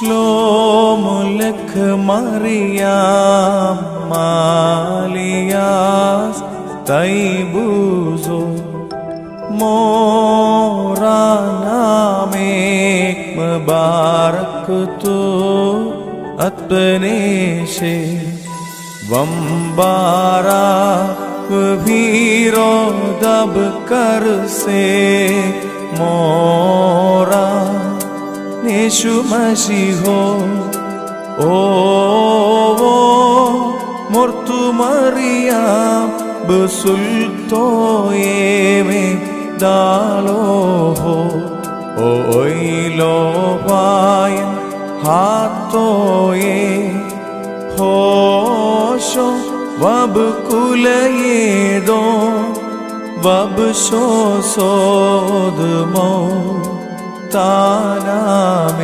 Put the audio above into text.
श्लो मुलख मर्यालिया तै बुजो मोरा नारकु अद्वने वं बारा भीरो दब कर से मो യേശു മസിഹോ. ഓ മറിയാം ബസുൽ തോയേമേ ദാലോഹോ. ഓയിലോ പായ ഹാത്തോയേ. ഹോഷോ വബ് കുലയേതോ വബ് ശോസോദ് മോ vab